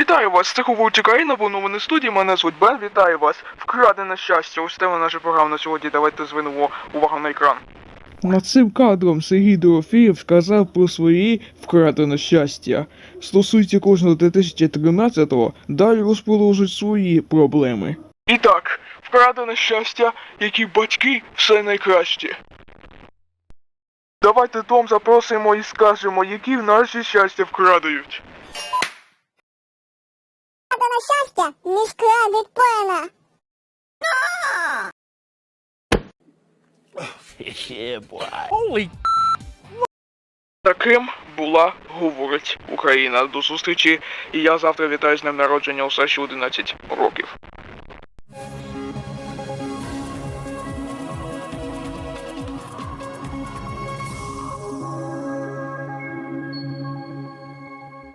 Вітаю вас, це Говорчик Аїна, новини студії, мене звуть Бен, вітаю вас. Вкрадене щастя, ось тема наша програма на сьогодні, давайте звернемо увагу на екран. Над цим кадром Сергій Дорофєєв сказав про свої вкрадене щастя. Стосується кожного 2013-го, далі розположить свої проблеми. І так, вкрадене щастя, які батьки все найкраще. Давайте Том запросимо і скажемо, які в наші щастя вкрадають. На щастя, мішка відпоєна. Таким була, говорить Україна. До зустрічі, і я завтра вітаю з днем народження у Саші 11 років.